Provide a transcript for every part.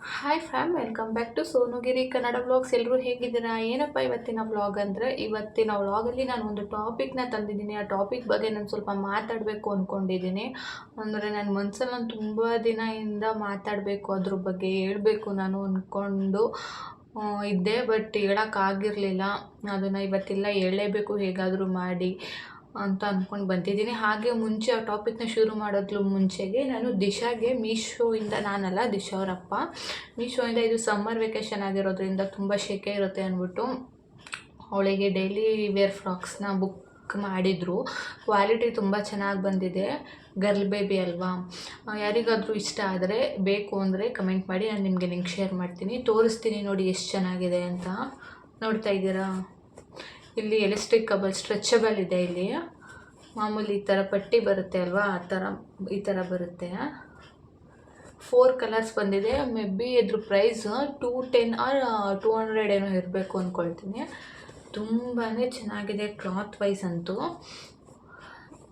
Hi fam welcome back to Sonugiri Kannada vlogs ಎಲ್ಲರೂ ಹೇಗಿದ್ದೀರಾ? ಏನಪ್ಪ ಇವತ್ತಿನ ವ್ಲಾಗ್ ಅಂದರೆ? ಇವತ್ತಿನ ವ್ಲಾಗಲ್ಲಿ ನಾನು ಒಂದು ಟಾಪಿಕ್ನ ತಂದಿದ್ದೀನಿ. ಆ ಟಾಪಿಕ್ ಬಗ್ಗೆ ನಾನು ಸ್ವಲ್ಪ ಮಾತಾಡಬೇಕು ಅಂದ್ಕೊಂಡಿದ್ದೀನಿ ಅಂದರೆ ನನ್ನ ಮನಸ್ಸಲ್ಲಿ ನಾನು ತುಂಬ ದಿನದಿಂದ ಮಾತಾಡಬೇಕು ಅದ್ರ ಬಗ್ಗೆ ಹೇಳಬೇಕು ನಾನು ಅಂದ್ಕೊಂಡು ಇದ್ದೆ ಬಟ್ ಹೇಳೋಕ್ಕಾಗಿರಲಿಲ್ಲ ಅದನ್ನು ಇವತ್ತೆಲ್ಲ, ಹೇಳಲೇಬೇಕು ಹೇಗಾದರೂ ಮಾಡಿ. ಅಂತ ಅಂದ್ಕೊಂಡು ಬಂದಿದ್ದೀನಿ. ಹಾಗೆ ಮುಂಚೆ ಆ ಟಾಪಿಕ್ನ ಶುರು ಮಾಡೋದ್ಲು ಮುಂಚೆಗೆ ನಾನು ದಿಶಾಗೆ ಮೀಶೋಯಿಂದ ನಾನಲ್ಲ ದಿಶಾ ಅವರಪ್ಪ ಮೀಶೋಯಿಂದ ಇದು ಸಮ್ಮರ್ ವೆಕೇಷನ್ ಆಗಿರೋದ್ರಿಂದ ತುಂಬ ಶೆಕೆ ಇರುತ್ತೆ ಅಂದ್ಬಿಟ್ಟು ಅವಳಿಗೆ ಡೈಲಿ ವೇರ್ ಫ್ರಾಕ್ಸ್ನ ಬುಕ್ ಮಾಡಿದರು. ಕ್ವಾಲಿಟಿ ತುಂಬ ಚೆನ್ನಾಗಿ ಬಂದಿದೆ. ಗರ್ಲ್ ಬೇಬಿ ಅಲ್ವಾ? ಯಾರಿಗಾದರೂ ಇಷ್ಟ ಆದರೆ ಬೇಕು ಅಂದರೆ ಕಮೆಂಟ್ ಮಾಡಿ, ನಾನು ನಿಮಗೆ ಲಿಂಕ್ ಶೇರ್ ಮಾಡ್ತೀನಿ. ತೋರಿಸ್ತೀನಿ ನೋಡಿ ಎಷ್ಟು ಚೆನ್ನಾಗಿದೆ ಅಂತ. ನೋಡ್ತಾ ಇದ್ದೀರಾ? ಇಲ್ಲಿ ಎಲೆಸ್ಟ್ರಿಕಬಲ್ ಸ್ಟ್ರೆಚಬಲ್ ಇದೆ ಇಲ್ಲಿ. ಮಾಮೂಲಿ ಈ ಥರ ಪಟ್ಟಿ ಬರುತ್ತೆ ಅಲ್ವಾ? ಆ ಥರ, ಈ ಥರ ಬರುತ್ತೆ. ಫೋರ್ ಕಲರ್ಸ್ ಬಂದಿದೆ. ಮೇ ಬಿ ಇದ್ರ price two ten or two hundred ಏನೋ ಇರಬೇಕು ಅಂದ್ಕೊಳ್ತೀನಿ ತುಂಬಾ ಚೆನ್ನಾಗಿದೆ ಕ್ಲಾತ್ ವೈಸ್ ಅಂತೂ.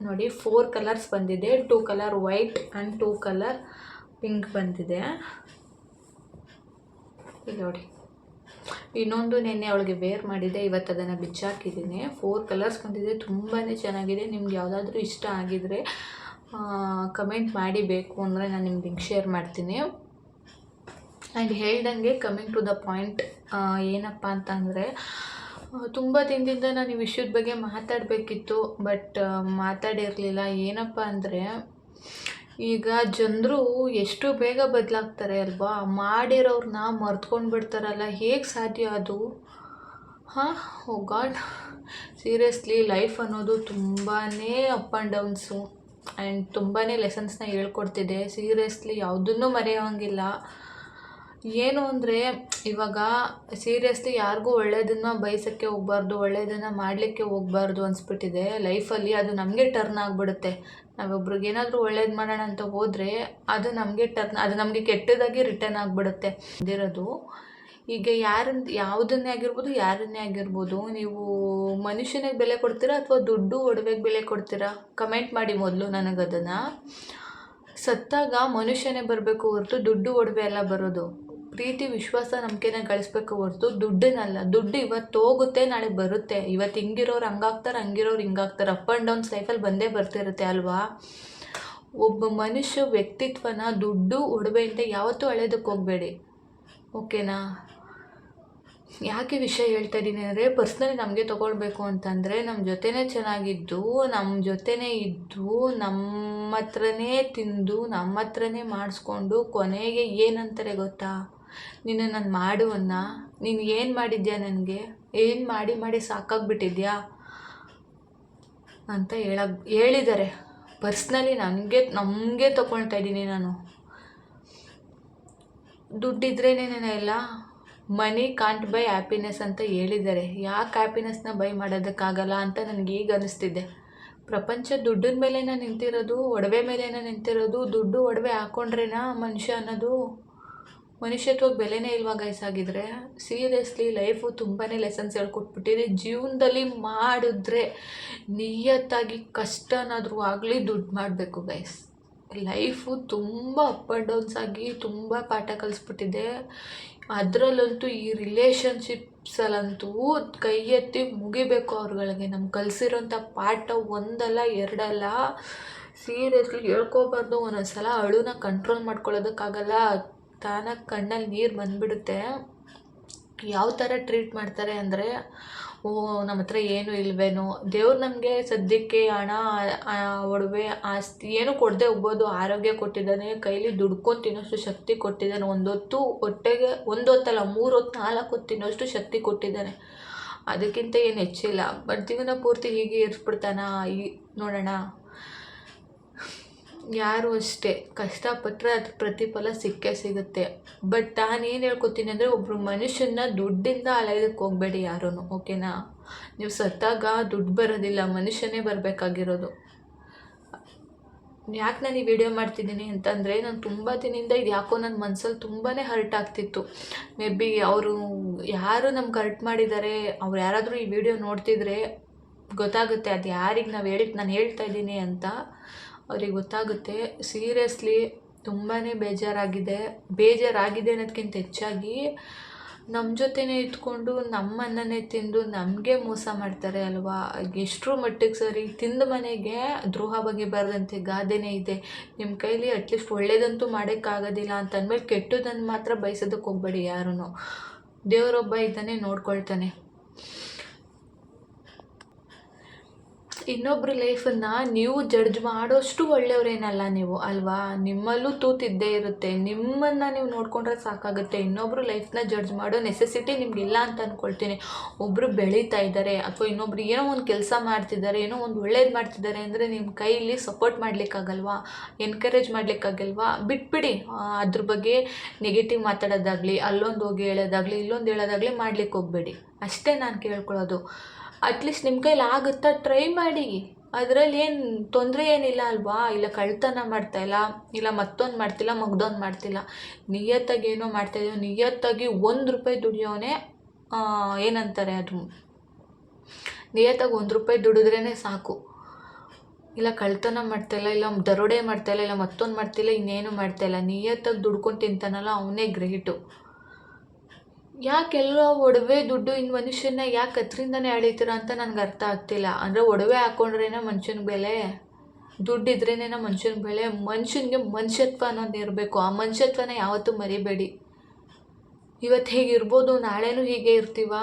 ನೋಡಿ ಫೋರ್ ಕಲರ್ಸ್ ಬಂದಿದೆ. Two colour white and two colour pink ಬಂದಿದೆ. ಇಲ್ಲಿ ನೋಡಿ. ಇನ್ನೊಂದು ನೆನ್ನೆ ಅವಳಿಗೆ ವೇರ್ ಮಾಡಿದೆ ಇವತ್ತು ಅದನ್ನು ಬಿಚ್ಚಾಕಿದ್ದೀನಿ. ಫೋರ್ ಕಲರ್ಸ್ ಬಂದಿದೆ ತುಂಬಾ ಚೆನ್ನಾಗಿದೆ. ನಿಮ್ಗೆ ಯಾವುದಾದ್ರೂ ಇಷ್ಟ ಆಗಿದರೆ ಕಮೆಂಟ್ ಮಾಡಿ ಬೇಕು ಅಂದರೆ ನಾನು ನಿಮ್ಗೆ ಲಿಂಕ್ ಶೇರ್ ಮಾಡ್ತೀನಿ. ಆ್ಯಂಡ್ ಹೇಳ್ದಂಗೆ ಕಮಿಂಗ್ ಟು ದ ಪಾಯಿಂಟ್ ಏನಪ್ಪ ಅಂತಂದರೆ ತುಂಬ ದಿನದಿಂದ ನಾನು ಈ ವಿಷಯದ ಬಗ್ಗೆ ಮಾತಾಡಬೇಕಿತ್ತು ಬಟ್ ಮಾತಾಡಿರಲಿಲ್ಲ. ಏನಪ್ಪ ಅಂದರೆ ಈಗ ಜನರು ಎಷ್ಟು ಬೇಗ ಬದಲಾಗ್ತಾರೆ ಅಲ್ವಾ? ಮಾಡಿರೋರನ್ನ ಮರ್ತ್ಕೊಂಡು ಬಿಡ್ತಾರಲ್ಲ ಹೇಗೆ ಸಾಧ್ಯ ಅದು? ಹಾಂ? ಓ ಗಾಡ್ ಸೀರಿಯಸ್ಲಿ ಲೈಫ್ ಅನ್ನೋದು ತುಂಬಾ ಅಪ್ ಆ್ಯಂಡ್ ಡೌನ್ಸು ಆ್ಯಂಡ್ ತುಂಬಾ ಲೆಸನ್ಸ್ನ ಹೇಳ್ಕೊಡ್ತಿದೆ. ಸೀರಿಯಸ್ಲಿ ಯಾವುದನ್ನೂ ಮರೆಯೋಂಗಿಲ್ಲ. ಏನು ಅಂದರೆ, ಇವಾಗ ಸೀರಿಯಸ್ಲಿ ಯಾರಿಗೂ ಒಳ್ಳೇದನ್ನು ಬಯಸೋಕ್ಕೆ ಹೋಗ್ಬಾರ್ದು ಒಳ್ಳೆಯದನ್ನು ಮಾಡಲಿಕ್ಕೆ ಹೋಗ್ಬಾರ್ದು ಅನಿಸ್ಬಿಟ್ಟಿದೆ. ಲೈಫಲ್ಲಿ ಅದು ನಮಗೆ ಟರ್ನ್ ಆಗಿಬಿಡುತ್ತೆ. ನಾವೊಬ್ರಿಗೆ ಏನಾದರೂ ಒಳ್ಳೇದು ಮಾಡೋಣ ಅಂತ ಹೋದರೆ ಅದು ನಮಗೆ ಟರ್ನ್ ಅದು ನಮಗೆ ಕೆಟ್ಟದಾಗಿ ರಿಟರ್ನ್ ಆಗಿಬಿಡುತ್ತೆ. ಇದಿರೋದು ಈಗ ಯಾರನ್ನ ಯಾವುದನ್ನೇ ಆಗಿರ್ಬೋದು, ಯಾರನ್ನೇ ಆಗಿರ್ಬೋದು, ನೀವು ಮನುಷ್ಯನಿಗೆ ಬೆಲೆ ಕೊಡ್ತೀರಾ ಅಥವಾ ದುಡ್ಡು ಒಡವೆಗೆ ಬೆಲೆ ಕೊಡ್ತೀರಾ? ಕಮೆಂಟ್ ಮಾಡಿ ಮೊದಲು ನನಗದನ್ನು. ಸತ್ತಾಗ ಮನುಷ್ಯನೇ ಬರಬೇಕು ಹೊರತು ದುಡ್ಡು ಒಡವೆ ಎಲ್ಲ ಬರೋದು. ಪ್ರೀತಿ ವಿಶ್ವಾಸ ನಂಬಿಕೆನ ಗಳಿಸ್ಬೇಕು ಹೊರತು ದುಡ್ಡಿನಲ್ಲ. ದುಡ್ಡು ಇವತ್ತು ಹೋಗುತ್ತೆ, ನಾಳೆ ಬರುತ್ತೆ. ಇವತ್ತು ಹಿಂಗಿರೋರು ಹಂಗಾಗ್ತಾರೆ, ಹಂಗಿರೋರು ಹಿಂಗಾಗ್ತಾರೆ. ಅಪ್ ಆ್ಯಂಡ್ ಡೌನ್ಸ್ ಲೈಫಲ್ಲಿ ಬಂದೇ ಬರ್ತಿರುತ್ತೆ ಅಲ್ವಾ? ಒಬ್ಬ ಮನುಷ್ಯ ವ್ಯಕ್ತಿತ್ವನ, ದುಡ್ಡು ಒಡವೆಯಿಂದ ಯಾವತ್ತೂ ಅಳೆಯೋದಕ್ಕೆ ಹೋಗಬೇಡಿ. ಓಕೆನಾ? ಯಾಕೆ ವಿಷಯ ಹೇಳ್ತಾ ಇದ್ದೀನಿ ಅಂದರೆ ಪರ್ಸ್ನಲಿ ನಮಗೆ ತೊಗೊಳ್ಬೇಕು ಅಂತಂದರೆ ನಮ್ಮ ಜೊತೆನೇ ಚೆನ್ನಾಗಿದ್ದು ನಮ್ಮ ಜೊತೆನೇ ಇದ್ದು ನಮ್ಮ ಹತ್ರನೇ ತಿಂದು ನಮ್ಮ ಹತ್ರನೇ ಮಾಡಿಸ್ಕೊಂಡು ಕೊನೆಗೆ ಏನಂತಾರೆ ಗೊತ್ತಾ? ನಿನ್ನ ನಾನು ಮಾಡುವನ್ನ, ನೀನು ಏನು ಮಾಡಿದ್ಯಾ ನನಗೆ? ಏನು ಮಾಡಿ ಮಾಡಿ ಸಾಕಾಗ್ಬಿಟ್ಟಿದ್ಯಾ? ಅಂತ ಹೇಳಕ್ ಹೇಳಿದ್ದಾರೆ ಪರ್ಸ್ನಲಿ ನನಗೆ, ನಮಗೆ ತೊಗೊಳ್ತಾ ಇದ್ದೀನಿ ನಾನು. ದುಡ್ಡಿದ್ರೇನೆ ಎಲ್ಲ? ಮನಿ ಕಾಂಟ್ ಬೈ ಹ್ಯಾಪಿನೆಸ್ ಅಂತ ಹೇಳಿದ್ದಾರೆ ಯಾಕೆ ಹ್ಯಾಪಿನೆಸ್ನ ಬೈ ಮಾಡೋದಕ್ಕಾಗಲ್ಲ ಅಂತ ನನಗೆ ಈಗ ಅನಿಸ್ತಿದೆ. ಪ್ರಪಂಚ ದುಡ್ಡಿನ ಮೇಲೇನ ನಿಂತಿರೋದು, ಒಡವೆ ಮೇಲೇನ ನಿಂತಿರೋದು, ದುಡ್ಡು ಒಡವೆ ಹಾಕ್ಕೊಂಡ್ರೇನಾ ಮನುಷ್ಯ ಅನ್ನೋದು? ಮನುಷ್ಯತ್ವಕ್ಕೆ ಬೆಲೆನೇ ಇಲ್ವಾ ಗೈಸ್ ಆಗಿದ್ರೆ ಸೀರಿಯಸ್ಲಿ ಲೈಫು ತುಂಬಾ ಲೆಸನ್ಸ್ ಹೇಳ್ಕೊಟ್ಬಿಟ್ಟಿದೆ. ಜೀವನದಲ್ಲಿ ಮಾಡಿದ್ರೆ ನಿಯತ್ತಾಗಿ ಕಷ್ಟನಾದರೂ ಆಗಲಿ ದುಡ್ಡು ಮಾಡಬೇಕು ಗೈಸ್ ಲೈಫು ತುಂಬ ಅಪ್ ಆ್ಯಂಡ್ ಡೌನ್ಸ್ ಆಗಿ ತುಂಬ ಪಾಠ ಕಲಿಸ್ಬಿಟ್ಟಿದೆ. ಅದರಲ್ಲಂತೂ ಈ ರಿಲೇಷನ್ಶಿಪ್ಸಲ್ಲಂತೂ ಕೈ ಎತ್ತಿ ಮುಗಿಬೇಕು ಅವ್ರುಗಳಿಗೆ. ನಮ್ಗೆ ಕಲಿಸಿರೋಂಥ ಪಾಠ ಒಂದಲ್ಲ, ಎರಡಲ್ಲ. ಸೀರಿಯಸ್ಲಿ ಹೇಳ್ಕೋಬಾರ್ದು. ಒಂದೊಂದು ಸಲ ಅಳುನ ಕಂಟ್ರೋಲ್ ಮಾಡ್ಕೊಳ್ಳೋದಕ್ಕಾಗಲ್ಲ. ತಾನಾಗಿ ಕಣ್ಣಲ್ಲಿ ನೀರು ಬಂದುಬಿಡುತ್ತೆ. ಯಾವ ಥರ ಟ್ರೀಟ್ ಮಾಡ್ತಾರೆ ಅಂದರೆ, ಓ ನಮ್ಮ ಹತ್ರ ಏನು ಇಲ್ವೇನೋ. ದೇವ್ರು ನಮಗೆ ಸದ್ಯಕ್ಕೆ ಹಣ ಒಡವೆ, ಆಸ್ತಿ ಏನು ಕೊಡದೆ ಹೋಗ್ಬೋದು. ಆರೋಗ್ಯ ಕೊಟ್ಟಿದ್ದಾನೆ, ಕೈಲಿ ದುಡ್ಕೊಂಡು ತಿನ್ನೋಷ್ಟು ಶಕ್ತಿ ಕೊಟ್ಟಿದ್ದಾನೆ. ಒಂದೊತ್ತು ಹೊಟ್ಟೆಗೆ, ಒಂದು ಹೊತ್ತಲ್ಲ, ಮೂರು ಹೊತ್ತು ನಾಲ್ಕು ಹೊತ್ತು ತಿನ್ನೋಷ್ಟು ಶಕ್ತಿ ಕೊಟ್ಟಿದ್ದಾನೆ. ಅದಕ್ಕಿಂತ ಏನು ಹೆಚ್ಚಿಲ್ಲ. ಬಟ್ ಜೀವನ ಪೂರ್ತಿ ಹೀಗೆ ಇರಿಸ್ಬಿಡ್ತಾನ? ಈ, ನೋಡೋಣ. ಯಾರು ಅಷ್ಟೇ. ಕಷ್ಟಪಟ್ಟರೆ ಅದು ಪ್ರತಿಫಲ ಸಿಕ್ಕೇ ಸಿಗುತ್ತೆ. ಬಟ್ ನಾನು ಏನು ಹೇಳ್ಕೊತೀನಿ ಅಂದರೆ ಒಬ್ಬರು ಮನುಷ್ಯನ ದುಡ್ಡಿಂದ ಅಳೆಯೋದಕ್ಕೆ ಹೋಗಬೇಡಿ ಯಾರೂ ಓಕೆನಾ? ನೀವು ಸತ್ತಾಗ ದುಡ್ಡು ಬರೋದಿಲ್ಲ, ಮನುಷ್ಯನೇ ಬರಬೇಕಾಗಿರೋದು. ಯಾಕೆ ನಾನು ಈ ವಿಡಿಯೋ ಮಾಡ್ತಿದ್ದೀನಿ ಅಂತಂದರೆ ನಾನು ತುಂಬ ದಿನದಿಂದ ಇದು ಯಾಕೋ ನನ್ನ ಮನಸ್ಸಲ್ಲಿ ತುಂಬಾ ಹರ್ಟ್ ಆಗ್ತಿತ್ತು. ಮೇ ಬಿ ಅವರು ಯಾರು ನಮ್ಗೆ ಹರ್ಟ್ ಮಾಡಿದ್ದಾರೆ ಅವ್ರು ಯಾರಾದರೂ ಈ ವಿಡಿಯೋ ನೋಡ್ತಿದ್ರೆ ಗೊತ್ತಾಗುತ್ತೆ ಅದು ಯಾರಿಗೆ ನಾವು ಹೇಳಿ ನಾನು ಹೇಳ್ತಾ ಇದ್ದೀನಿ ಅಂತ. ಅವ್ರಿಗೆ ಗೊತ್ತಾಗುತ್ತೆ ಸೀರಿಯಸ್ಲಿ ತುಂಬಾ ಬೇಜಾರಾಗಿದೆ. ಬೇಜಾರಾಗಿದೆ ಅನ್ನೋದಕ್ಕಿಂತ ಹೆಚ್ಚಾಗಿ ನಮ್ಮ ಜೊತೆನೇ ಇಟ್ಕೊಂಡು ನಮ್ಮ ಅನ್ನನೇ ತಿಂದು ನಮಗೆ ಮೋಸ ಮಾಡ್ತಾರೆ ಅಲ್ವಾ? ಎಷ್ಟರ ಮಟ್ಟಿಗೆ ಸರಿ ತಿಂದ ಮನೆಗೆ ದ್ರೋಹ ಬಗ್ಗೆ ಬರದಂತೆ ಗಾದೆನೇ ಇದೆ. ನಿಮ್ಮ ಕೈಲಿ ಅಟ್ಲೀಸ್ಟ್ ಒಳ್ಳೇದಂತೂ ಮಾಡೋಕ್ಕಾಗೋದಿಲ್ಲ ಅಂತ ಅಂದಮೇಲೆ ಕೆಟ್ಟದನ್ನು ಮಾತ್ರ ಬಯಸೋದಕ್ಕೆ ಹೋಗ್ಬೇಡಿ ಯಾರೂ ದೇವರೊಬ್ಬ ಇದ್ದಾನೆ ನೋಡ್ಕೊಳ್ತಾನೆ. ಇನ್ನೊಬ್ರ ಲೈಫನ್ನು ನೀವು ಜಡ್ಜ್ ಮಾಡೋಷ್ಟು ಒಳ್ಳೆಯವರೇನಲ್ಲ ನೀವು, ಅಲ್ವಾ? ನಿಮ್ಮಲ್ಲೂ ತೂತಿದ್ದೇ ಇರುತ್ತೆ. ನಿಮ್ಮನ್ನು ನೀವು ನೋಡಿಕೊಂಡ್ರೆ ಸಾಕಾಗುತ್ತೆ. ಇನ್ನೊಬ್ರು ಲೈಫ್ನ ಜಡ್ಜ್ ಮಾಡೋ ನೆಸೆಸಿಟಿ ನಿಮಗಿಲ್ಲ ಅಂತ ಅಂದ್ಕೊಳ್ತೀನಿ ಒಬ್ಬರು ಬೆಳೀತಾ ಇದ್ದಾರೆ, ಅಥವಾ ಇನ್ನೊಬ್ರು ಏನೋ ಒಂದು ಕೆಲಸ ಮಾಡ್ತಿದ್ದಾರೆ, ಏನೋ ಒಂದು ಒಳ್ಳೇದು ಮಾಡ್ತಿದ್ದಾರೆ ಅಂದರೆ ನಿಮ್ಮ ಕೈಯಲ್ಲಿ ಸಪೋರ್ಟ್ ಮಾಡಲಿಕ್ಕಾಗಲ್ವಾ? ಎನ್ಕರೇಜ್ ಮಾಡಲಿಕ್ಕಾಗಲ್ವಾ? ಬಿಟ್ಬಿಡಿ. ಅದ್ರ ಬಗ್ಗೆ ನೆಗೆಟಿವ್ ಮಾತಾಡೋದಾಗಲಿ, ಅಲ್ಲೊಂದು ಹೋಗಿ ಹೇಳೋದಾಗಲಿ, ಇಲ್ಲೊಂದು ಹೇಳೋದಾಗಲಿ ಮಾಡ್ಲಿಕ್ಕೆ ಹೋಗಬೇಡಿ. ಅಷ್ಟೇ ನಾನು ಕೇಳ್ಕೊಳ್ಳೋದು. ಅಟ್ಲೀಸ್ಟ್ ನಿಮ್ಮ ಕೈಲಿ ಆಗುತ್ತಾ? ಟ್ರೈ ಮಾಡಿ. ಅದರಲ್ಲಿ ಏನು ತೊಂದರೆ ಏನಿಲ್ಲ ಅಲ್ವಾ? ಇಲ್ಲ ಕಳ್ತನ ಮಾಡ್ತಾಯಿಲ್ಲ ಇಲ್ಲ ಮತ್ತೊಂದು ಮಾಡ್ತಿಲ್ಲ, ಮಗ್ದೊಂದು ಮಾಡ್ತಿಲ್ಲ. ನಿಯತ್ತಾಗಿ ಏನೋ ಮಾಡ್ತಾಯಿದ್ದೀವಿ ನಿಯತ್ತಾಗಿ ಒಂದು ರೂಪಾಯಿ ದುಡಿಯೋನೇ ಏನಂತಾರೆ ಅದು? ನಿಯತ್ತಾಗಿ ಒಂದು ರೂಪಾಯಿ ದುಡಿದ್ರೇ ಸಾಕು. ಇಲ್ಲ ಕಳ್ತನ ಮಾಡ್ತಾಯಿಲ್ಲ ಇಲ್ಲ ದರೋಡೆ ಮಾಡ್ತಾಯಿಲ್ಲ ಇಲ್ಲ ಮತ್ತೊಂದು ಮಾಡ್ತಿಲ್ಲ, ಇನ್ನೇನು ಮಾಡ್ತಾಯಿಲ್ಲ ನಿಯತ್ತಾಗಿ ದುಡ್ಕೊಂಡು ತಿಂತಾನಲ್ಲ, ಅವನೇ ಗ್ರೇಟು. ಯಾಕೆಲ್ಲ ಒಡವೆ ದುಡ್ಡು ಇನ್ನು ಮನುಷ್ಯನ ಯಾಕೆ ಅದರಿಂದನೇ ಎಳಿತೀರ ಅಂತ ನನಗೆ ಅರ್ಥ ಆಗ್ತಿಲ್ಲ. ಅಂದರೆ ಒಡವೆ ಹಾಕೊಂಡ್ರೇನ ಮನುಷ್ಯನ ಬೆಲೆ? ದುಡ್ಡು ಇದ್ರೇನೆ ಮನುಷ್ಯನ ಬೆಲೆ? ಮನುಷ್ಯನಿಗೆ ಮನುಷ್ಯತ್ವ ಅನ್ನೋದು ಇರಬೇಕು. ಆ ಮನುಷ್ಯತ್ವನ ಯಾವತ್ತೂ ಮರಿಬೇಡಿ. ಇವತ್ತು ಹೇಗಿರ್ಬೋದು ನಾಳೆನೂ ಹೀಗೆ ಇರ್ತೀವಾ?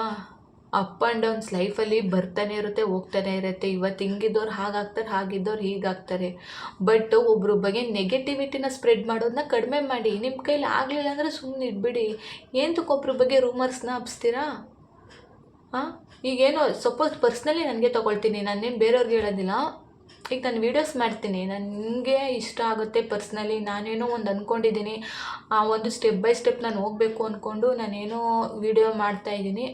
ಅಪ್ ಆ್ಯಂಡ್ ಡೌನ್ಸ್ ಲೈಫಲ್ಲಿ ಬರ್ತಾನೆ ಇರುತ್ತೆ, ಹೋಗ್ತಾನೆ ಇರುತ್ತೆ. ಇವತ್ತು ಹಿಂಗಿದ್ದವ್ರು ಹಾಗಾಗ್ತಾರೆ ಹಾಗಿದ್ದವ್ರು ಹೀಗಾಗ್ತಾರೆ. ಬಟ್ ಒಬ್ಬರ ಬಗ್ಗೆ ನೆಗೆಟಿವಿಟಿನ ಸ್ಪ್ರೆಡ್ ಮಾಡೋದನ್ನ ಕಡಿಮೆ ಮಾಡಿ. ನಿಮ್ಮ ಕೈಲಿ ಆಗಲಿಲ್ಲ ಅಂದರೆ ಸುಮ್ಮನೆ ಇದ್ಬಿಡಿ ಏನಕ್ಕೆ ಒಬ್ರ ಬಗ್ಗೆ ರೂಮರ್ಸ್ನ ಹಬ್ಸ್ತೀರಾ? ಹಾಂ ಈಗೇನೋ, ಸಪೋಸ್ ಪರ್ಸ್ನಲಿ ನನಗೆ ತೊಗೊಳ್ತೀನಿ ನಾನೇನು ಬೇರೆಯವ್ರಿಗೆ ಹೇಳೋದಿಲ್ಲ. ಈಗ ನಾನು ವೀಡಿಯೋಸ್ ಮಾಡ್ತೀನಿ, ನನಗೆ ಇಷ್ಟ ಆಗುತ್ತೆ ಪರ್ಸ್ನಲಿ ನಾನೇನೋ ಒಂದು ಅಂದ್ಕೊಂಡಿದ್ದೀನಿ ಆ ಒಂದು ಸ್ಟೆಪ್ ಬೈ ಸ್ಟೆಪ್ ನಾನು ಹೋಗಬೇಕು ಅಂದ್ಕೊಂಡು ನಾನೇನೋ ವೀಡಿಯೋ ಮಾಡ್ತಾಯಿದ್ದೀನಿ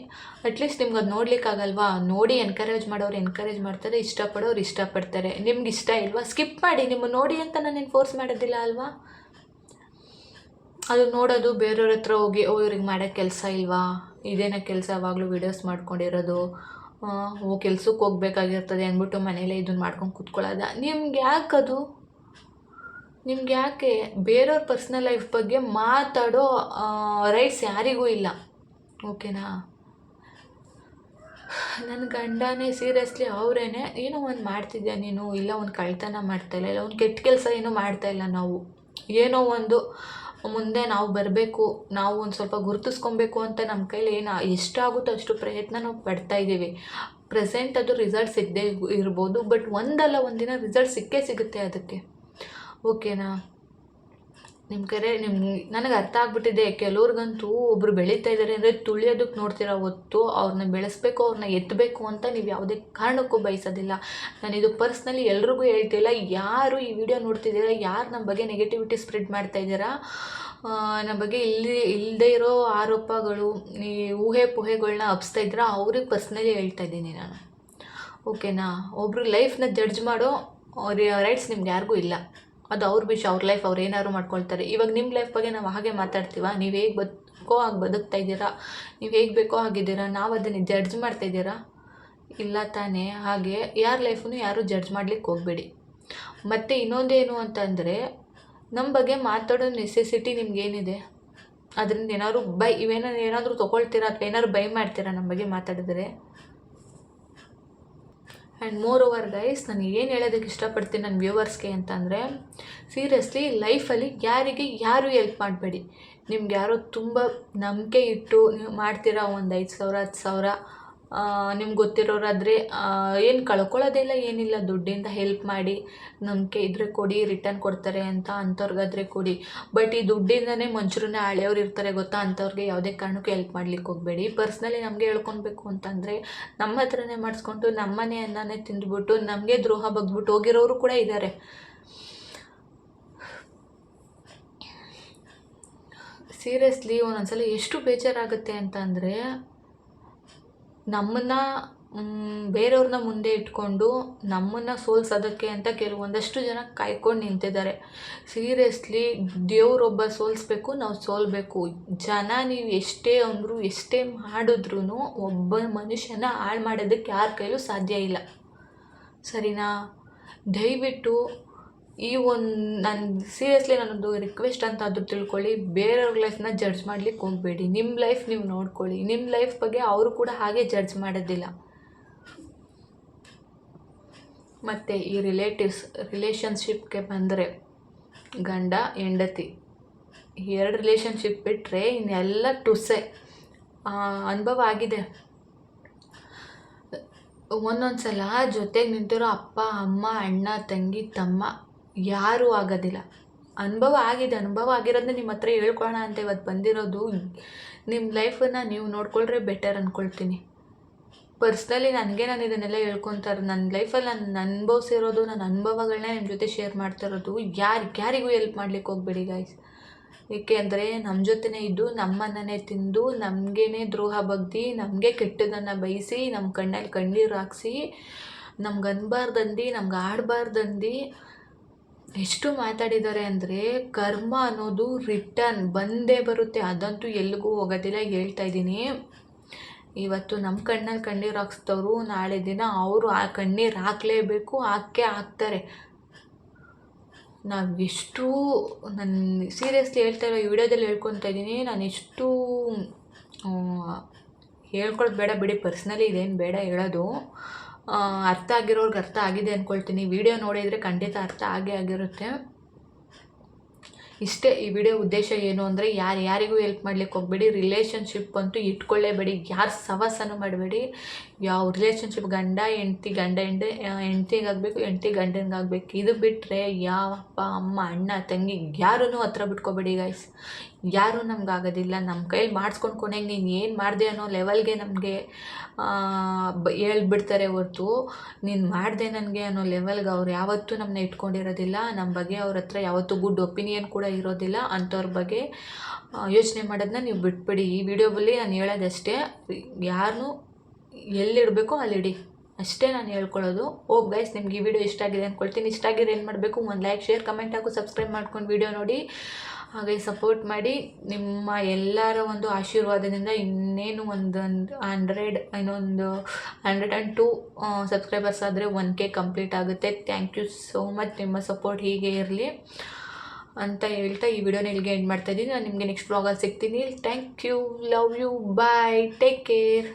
ಅಟ್ಲೀಸ್ಟ್ ನಿಮ್ಗೆ ಅದು ನೋಡ್ಲಿಕ್ಕಾಗಲ್ವಾ ನೋಡಿ ಎನ್ಕರೇಜ್ ಮಾಡೋರು ಎನ್ಕರೇಜ್ ಮಾಡ್ತಾರೆ, ಇಷ್ಟಪಡೋರು ಇಷ್ಟಪಡ್ತಾರೆ. ನಿಮ್ಗೆ ಇಷ್ಟ ಇಲ್ವಾ? ಸ್ಕಿಪ್ ಮಾಡಿ, ನಿಮ್ಮ ನೋಡಿ ಅಂತ ನಾನೇನು ಫೋರ್ಸ್ ಮಾಡೋದಿಲ್ಲ ಅಲ್ವಾ? ಅದು ನೋಡೋದು, ಬೇರೆಯವ್ರ ಹತ್ರ ಹೋಗಿ, ಓ, ಇವ್ರಿಗೆ ಮಾಡೋ ಕೆಲಸ ಇಲ್ವಾ? ಇದೇನೋ ಕೆಲಸ ಯಾವಾಗಲೂ ವೀಡಿಯೋಸ್ ಮಾಡ್ಕೊಂಡಿರೋದು? ಓ, ಕೆಲ್ಸಕ್ಕೆ ಹೋಗ್ಬೇಕಾಗಿರ್ತದೆ ಅಂದ್ಬಿಟ್ಟು ಮನೇಲೇ ಇದನ್ನ ಮಾಡ್ಕೊಂಡು ಕೂತ್ಕೊಳ್ಳೋದ ನಿಮ್ಗೆ ಯಾಕದು ನಿಮ್ಗೆ ಯಾಕೆ? ಬೇರೆಯವ್ರ ಪರ್ಸ್ನಲ್ ಲೈಫ್ ಬಗ್ಗೆ ಮಾತಾಡೋ ರೈಟ್ಸ್ ಯಾರಿಗೂ ಇಲ್ಲ. ಓಕೆನಾ ನನ್ನ ಗಂಡನೇ ಸೀರಿಯಸ್ಲಿ ಅವರೇನೆ, ಏನೋ ಒಂದು ಮಾಡ್ತಿದ್ಯಾ ನೀನು? ಇಲ್ಲ, ಒಂದು ಕಳ್ತನ ಮಾಡ್ತಾಯಿಲ್ಲ ಇಲ್ಲ ಒಂದು ಕೆಟ್ಟ ಕೆಲಸ ಏನೂ ಮಾಡ್ತಾಯಿಲ್ಲ ನಾವು. ಏನೋ ಒಂದು ಮುಂದೆ ನಾವು ಬರಬೇಕು, ನಾವು ಒಂದು ಸ್ವಲ್ಪ ಗುರುತಿಸ್ಕೊಬೇಕು ಅಂತ ನಮ್ಮ ಕೈಲಿ ಏನು ಎಷ್ಟಾಗುತ್ತೋ ಅಷ್ಟು ಪ್ರಯತ್ನ ನಾವು ಪಡ್ತಾ ಇದ್ದೀವಿ. ಪ್ರೆಸೆಂಟ್ ಅದು ರಿಸಲ್ಟ್ ಸಿಗದೆ ಇರ್ಬೋದು ಬಟ್ ಒಂದಲ್ಲ ಒಂದಿನ ರಿಸಲ್ಟ್ ಸಿಕ್ಕೇ ಸಿಗುತ್ತೆ ಅದಕ್ಕೆ. ಓಕೆನಾ ನಿಮ್ಮ ಕರೆ ನಿಮ್ಮ ನನಗೆ ಅರ್ಥ ಆಗ್ಬಿಟ್ಟಿದೆ. ಕೆಲವ್ರಿಗಂತೂ ಒಬ್ಬರು ಬೆಳೀತಾ ಇದ್ದಾರೆ ಅಂದರೆ ತುಳಿಯೋದಕ್ಕೆ ನೋಡ್ತೀರಾ ಹೊತ್ತು. ಅವ್ರನ್ನ ಬೆಳೆಸ್ಬೇಕು ಅವ್ರನ್ನ ಎತ್ತಬೇಕು ಅಂತ ನೀವು ಯಾವುದೇ ಕಾರಣಕ್ಕೂ ಬಯಸೋದಿಲ್ಲ. ನಾನು ಇದು ಪರ್ಸ್ನಲಿ ಎಲ್ರಿಗೂ ಹೇಳ್ತಿಲ್ಲ ಯಾರು ಈ ವಿಡಿಯೋ ನೋಡ್ತಿದ್ದೀರಾ, ಯಾರು ನಮ್ಮ ಬಗ್ಗೆ ನೆಗೆಟಿವಿಟಿ ಸ್ಪ್ರೆಡ್ ಮಾಡ್ತಾ ಇದ್ದೀರಾ? ನಮ್ಮ ಬಗ್ಗೆ ಇಲ್ಲಿ ಇಲ್ಲದೆ ಇರೋ ಆರೋಪಗಳು, ಈ ಊಹೆ ಪುಹೆಗಳನ್ನ ಹಬ್ಸ್ತಾ ಇದ್ದೀರಾ? ಅವ್ರಿಗೆ ಪರ್ಸ್ನಲಿ ಹೇಳ್ತಾ ಇದ್ದೀನಿ ನಾನು. ಓಕೆನಾ? ಒಬ್ರು ಲೈಫ್ನ ಜಡ್ಜ್ ಮಾಡೋ ರೈಟ್ಸ್ ನಿಮ್ಗೆ ಯಾರಿಗೂ ಇಲ್ಲ. ಅದು ಅವ್ರ ವಿಷಯ ಅವ್ರ ಲೈಫ್ ಅವ್ರು ಏನಾದ್ರು ಮಾಡ್ಕೊಳ್ತಾರೆ. ಇವಾಗ ನಿಮ್ಮ ಲೈಫ್ ಬಗ್ಗೆ ನಾವು ಹಾಗೆ ಮಾತಾಡ್ತೀವ? ನೀವು ಹೇಗೆ ಬದುಕೋ ಹಾಗೆ ಬದುಕ್ತಾ ಇದ್ದೀರಾ? ನೀವು ಹೇಗೆ ಬೇಕೋ ಹಾಗಿದ್ದೀರಾ ನಾವು ಅದನ್ನು ಜಡ್ಜ್ ಮಾಡ್ತಾ ಇದ್ದೀರಾ? ಇಲ್ಲ ತಾನೇ. ಹಾಗೆ ಯಾರ ಲೈಫನ್ನು ಯಾರೂ ಜಡ್ಜ್ ಮಾಡ್ಲಿಕ್ಕೆ ಹೋಗಬೇಡಿ. ಮತ್ತು ಇನ್ನೊಂದೇನು ಅಂತಂದರೆ ನಮ್ಮ ಬಗ್ಗೆ ಮಾತಾಡೋ ನೆಸೆಸಿಟಿ ನಿಮ್ಗೇನಿದೆ ಅದರಿಂದ ಏನಾದ್ರು ಬೈ, ಇವೇನಾದ್ರು ಏನಾದರೂ ತೊಗೊಳ್ತೀರಾ? ಅಥವಾ ಏನಾದ್ರು ಬೈ ಮಾಡ್ತೀರಾ ನಮ್ಮ ಬಗ್ಗೆ ಮಾತಾಡಿದ್ರೆ? ಆ್ಯಂಡ್ ಮೋರ್ ಓವರ್ ಗೈಸ್ ನಾನು ಏನು ಹೇಳೋದಕ್ಕೆ ಇಷ್ಟಪಡ್ತೀನಿ ನನ್ನ ವ್ಯೂವರ್ಸ್ಗೆ ಅಂತಂದರೆ ಸೀರಿಯಸ್ಲಿ ಲೈಫಲ್ಲಿ ಯಾರಿಗೆ ಯಾರು ಎಲ್ಪ್ ಮಾಡಬೇಡಿ. ನಿಮ್ಗೆ ಯಾರೋ ತುಂಬ ನಂಬಿಕೆ ಇಟ್ಟು ನೀವು ಮಾಡ್ತೀರಾ ಒಂದು ಐದು ಸಾವಿರ, ಹತ್ತು ಸಾವಿರ ನಿಮ್ಗೆ ಗೊತ್ತಿರೋರಾದರೆ ಏನು ಕಳ್ಕೊಳ್ಳೋದಿಲ್ಲ, ಏನಿಲ್ಲ, ದುಡ್ಡಿಂದ ಹೆಲ್ಪ್ ಮಾಡಿ ನಂಬಿಕೆ ಇದ್ದರೆ ಕೊಡಿ ರಿಟರ್ನ್ ಕೊಡ್ತಾರೆ ಅಂತ ಅಂಥವ್ರಿಗಾದರೆ ಕೊಡಿ. ಬಟ್ ಈ ದುಡ್ಡಿಂದನೇ ಮಂಚೂರನ್ನ ಹಳೆಯವ್ರು ಇರ್ತಾರೆ ಗೊತ್ತಾ? ಅಂಥವ್ರಿಗೆ ಯಾವುದೇ ಕಾರಣಕ್ಕೂ ಹೆಲ್ಪ್ ಮಾಡ್ಲಿಕ್ಕೆ ಹೋಗಬೇಡಿ. ಪರ್ಸ್ನಲಿ ನಮಗೆ ಹೇಳ್ಕೊಬೇಕು ಅಂತಂದರೆ, ನಮ್ಮ ಹತ್ರನೇ ಮಾಡಿಸ್ಕೊಂಡು ನಮ್ಮ ಅನ್ನನೇ ತಿಂದ್ಬಿಟ್ಟು, ನಮಗೆ ದ್ರೋಹ ಬಗ್ಬಿಟ್ಟು ಹೋಗಿರೋರು ಕೂಡ ಇದ್ದಾರೆ ಸೀರಿಯಸ್ಲಿ ಒಂದೊಂದ್ಸಲ ಎಷ್ಟು ಬೇಜಾರಾಗುತ್ತೆ ಅಂತ ಅಂದರೆ ನಮ್ಮನ್ನು ಬೇರೆಯವ್ರನ್ನ ಮುಂದೆ ಇಟ್ಕೊಂಡು ನಮ್ಮನ್ನು ಸೋಲ್ಸೋದಕ್ಕೆ ಅಂತ ಕೆಲವೊಂದಷ್ಟು ಜನ ಕಾಯ್ಕೊಂಡು ನಿಂತಿದ್ದಾರೆ. ಸೀರಿಯಸ್ಲಿ ದೇವ್ರೊಬ್ಬ ಸೋಲಿಸ್ಬೇಕು, ನಾವು ಸೋಲ್ಬೇಕು. ಜನ ನೀವು ಎಷ್ಟೇ ಅಂದರು, ಎಷ್ಟೇ ಮಾಡಿದ್ರೂ ಒಬ್ಬ ಮನುಷ್ಯನ ಹಾಳು ಮಾಡೋದಕ್ಕೆ ಯಾರ ಕೈಲೂ ಸಾಧ್ಯ ಇಲ್ಲ. ಸರಿನಾ? ದಯವಿಟ್ಟು ಈ ಒಂದು ನಾನು ಸೀರಿಯಸ್ಲಿ ನನ್ನದು ರಿಕ್ವೆಸ್ಟ್ ಅಂತ ಅದು ತಿಳ್ಕೊಳ್ಳಿ. ಬೇರೆಯವ್ರ ಲೈಫ್ನ ಜಡ್ಜ್ ಮಾಡ್ಲಿಕ್ಕೆ ಹೋಗಬೇಡಿ. ನಿಮ್ಮ ಲೈಫ್ ನೀವು ನೋಡ್ಕೊಳ್ಳಿ. ನಿಮ್ಮ ಲೈಫ್ ಬಗ್ಗೆ ಅವರು ಕೂಡ ಹಾಗೆ ಜಡ್ಜ್ ಮಾಡೋದಿಲ್ಲ. ಮತ್ತು ಈ ರಿಲೇಟಿವ್ಸ್ ರಿಲೇಷನ್ಶಿಪ್ಗೆ ಬಂದರೆ ಗಂಡ, ಹೆಂಡತಿ ಎರಡು ರಿಲೇಷನ್ಶಿಪ್ ಬಿಟ್ಟರೆ ಇನ್ನೆಲ್ಲ ಟುಸೆ. ಅನುಭವ ಆಗಿದೆ. ಒಂದೊಂದು ಸಲ ಜೊತೆಗೆ ನಿಂತಿರೋ ಅಪ್ಪ, ಅಮ್ಮ, ಅಣ್ಣ, ತಂಗಿ, ತಮ್ಮ ಯಾರೂ ಆಗೋದಿಲ್ಲ. ಅನುಭವ ಆಗಿದೆ. ಅನುಭವ ಆಗಿರೋದನ್ನ ನಿಮ್ಮ ಹತ್ರ ಹೇಳ್ಕೊಳ್ಳೋಣ ಅಂತ ಇವತ್ತು ಬಂದಿರೋದು. ನಿಮ್ಮ ಲೈಫನ್ನು ನೀವು ನೋಡ್ಕೊಳ್ರೆ ಬೆಟರ್ ಅಂದ್ಕೊಳ್ತೀನಿ ಪರ್ಸ್ನಲಿ ನನಗೆ ನಾನು ಇದನ್ನೆಲ್ಲ ಹೇಳ್ಕೊತಾರೆ. ನನ್ನ ಲೈಫಲ್ಲಿ ನಾನು ಅನುಭವಿಸಿರೋದು, ನನ್ನ ಅನುಭವಗಳನ್ನ ನಿಮ್ಮ ಜೊತೆ ಶೇರ್ ಮಾಡ್ತಾ ಇರೋದು ಯಾರು, ಯಾರಿಗೂ ಹೆಲ್ಪ್ ಮಾಡ್ಲಿಕ್ಕೆ ಹೋಗ್ಬೇಡಿ ಗಾಯ್ಸ್ ಏಕೆ ಅಂದರೆ ನಮ್ಮ ಜೊತೆನೇ ಇದ್ದು ನಮ್ಮನ್ನೇ ತಿಂದು, ನಮಗೇನೆ ದ್ರೋಹ ಬಗ್ದು, ನಮಗೆ ಕೆಟ್ಟದನ್ನು ಬಯಸಿ, ನಮ್ಮ ಕಣ್ಣಲ್ಲಿ ಕಣ್ಣೀರು ಹಾಕ್ಸಿ, ನಮ್ಗೆ ಅನ್ಬಾರ್ದಂದು, ನಮ್ಗೆ ಆಡಬಾರ್ದಂದು ಎಷ್ಟು ಮಾತಾಡಿದ್ದಾರೆ ಅಂದರೆ ಕರ್ಮ ಅನ್ನೋದು ರಿಟರ್ನ್ ಬಂದೇ ಬರುತ್ತೆ. ಅದಂತೂ ಎಲ್ಲಿಗೂ ಹೋಗೋದಿಲ್ಲ ಹೇಳ್ತಾ ಇದ್ದೀನಿ. ಇವತ್ತು ನಮ್ಮ ಕಣ್ಣಲ್ಲಿ ಕಣ್ಣೀರು ಹಾಕ್ಸ್ತವ್ರು ನಾಳೆ ದಿನ ಅವರು ಆ ಕಣ್ಣೀರು ಹಾಕಲೇಬೇಕು, ಹಾಕೇ ಹಾಕ್ತಾರೆ. ನಾವು ಎಷ್ಟು ನಾನು ಸೀರಿಯಸ್ಲಿ ಹೇಳ್ತಾ ಇರೋ ವಿಡಿಯೋದಲ್ಲಿ ಹೇಳ್ಕೊತಾ ಇದ್ದೀನಿ. ನಾನು ಎಷ್ಟು ಹೇಳ್ಕೊಳ್ಬೇಡ ಬೇಡ ಪರ್ಸ್ನಲಿ ಇದೇನು ಬೇಡ ಹೇಳೋದು. ಅರ್ಥ ಆಗಿರೋರ್ಗೆ ಅರ್ಥ ಆಗಿದೆ ಅಂದ್ಕೊಳ್ತೀನಿ ವಿಡಿಯೋ ನೋಡಿದರೆ ಖಂಡಿತ ಅರ್ಥ ಆಗೇ ಆಗಿರುತ್ತೆ. ಇಷ್ಟೇ, ಈ ವಿಡಿಯೋ ಉದ್ದೇಶ ಏನು ಅಂದರೆ ಯಾರು, ಯಾರಿಗೂ ಹೆಲ್ಪ್ ಮಾಡ್ಲಿಕ್ಕೆ ಹೋಗಬೇಡಿ. ರಿಲೇಷನ್ಶಿಪ್ ಅಂತೂ ಇಟ್ಕೊಳ್ಳೇಬೇಡಿ. ಯಾರು ಸವಾಸನೂ ಮಾಡಬೇಡಿ. ಯಾವ ರಿಲೇಷನ್ಶಿಪ್ ಗಂಡ, ಹೆಂಡ್ತಿ, ಗಂಡ, ಹೆಂಡ ಹೆಂಡ್ತಿಗಾಗಬೇಕು, ಹೆಂಡ್ತಿ ಗಂಡನಿಗಾಗಬೇಕು. ಇದು ಬಿಟ್ಟರೆ ಯಾವ ಅಪ್ಪ ಅಮ್ಮ, ಅಣ್ಣ, ತಂಗಿ ಯಾರೂ ಹತ್ರ ಬಿಟ್ಕೋಬೇಡಿ ಗಾಯ್ಸ್ ಯಾರೂ ನಮ್ಗೆ ಆಗೋದಿಲ್ಲ ನಮ್ಮ ಕೈಲಿ ಮಾಡಿಸ್ಕೊಂಡು ಕೊನೆಗೆ ನೀನು ಏನು ಮಾಡಿದೆ ಅನ್ನೋ ಲೆವೆಲ್ಗೆ ನಮಗೆ ಬ, ಹೇಳ್ಬಿಡ್ತಾರೆ ಹೊರ್ತು, ನೀನು ಮಾಡಿದೆ ನನಗೆ ಅನ್ನೋ ಲೆವೆಲ್ಗೆ ಅವ್ರು ಯಾವತ್ತೂ ನಮ್ಮನ್ನ ಇಟ್ಕೊಂಡಿರೋದಿಲ್ಲ ನಮ್ಮ ಬಗ್ಗೆ ಅವ್ರ ಹತ್ರ ಯಾವತ್ತೂ ಗುಡ್ ಒಪಿನಿಯನ್ ಕೂಡ ಇರೋದಿಲ್ಲ, ಅಂಥವ್ರ ಬಗ್ಗೆ ಯೋಚನೆ ಮಾಡೋದನ್ನ ನೀವು ಬಿಟ್ಬಿಡಿ. ಈ ವಿಡಿಯೋದಲ್ಲಿ ನಾನು ಹೇಳೋದಷ್ಟೇ ಯಾರನ್ನೂ ಎಲ್ಲಿಡಬೇಕು ಅಲ್ಲಿಡಿ. ಅಷ್ಟೇ ನಾನು ಹೇಳ್ಕೊಳ್ಳೋದು. ಓಕ್ ಗೈಸ್ ನಿಮ್ಗೆ ಈ ವಿಡಿಯೋ ಇಷ್ಟ ಆಗಿದೆ ಅಂದ್ಕೊಳ್ತೀನಿ ಇಷ್ಟ ಆಗಿದೆ ಏನು ಮಾಡಬೇಕು? ಒಂದು ಲೈಕ್ ಶೇರ್ ಕಮೆಂಟ್ ಹಾಕು ಸಬ್ಸ್ಕ್ರೈಬ್ ಮಾಡ್ಕೊಂಡು ವಿಡಿಯೋ ನೋಡಿ. ಹಾಗೆ ಸಪೋರ್ಟ್ ಮಾಡಿ ನಿಮ್ಮ ಎಲ್ಲರ ಒಂದು ಆಶೀರ್ವಾದದಿಂದ ಇನ್ನೇನು ಒಂದೊಂದು ಹಂಡ್ರೆಡ್ ಇನ್ನೊಂದು ಹಂಡ್ರೆಡ್ ಆ್ಯಂಡ್ ಟೂ ಸಬ್ಸ್ಕ್ರೈಬರ್ಸ್ ಆದರೆ ಒನ್ ಕೆ ಕಂಪ್ಲೀಟ್ ಆಗುತ್ತೆ. ಥ್ಯಾಂಕ್ ಯು ಸೋ ಮಚ್ ನಿಮ್ಮ ಸಪೋರ್ಟ್ ಹೀಗೆ ಇರಲಿ ಅಂತ ಹೇಳ್ತಾ ಈ ವಿಡಿಯೋನ ಇಲ್ಲಿಗೆ ಎಂಡ್ ಮಾಡ್ತಾ ಇದ್ದೀನಿ. ನಾನು ನಿಮಗೆ ನೆಕ್ಸ್ಟ್ ಬ್ಲಾಗಲ್ಲಿ ಸಿಗ್ತೀನಿ. Thank you love you bye take care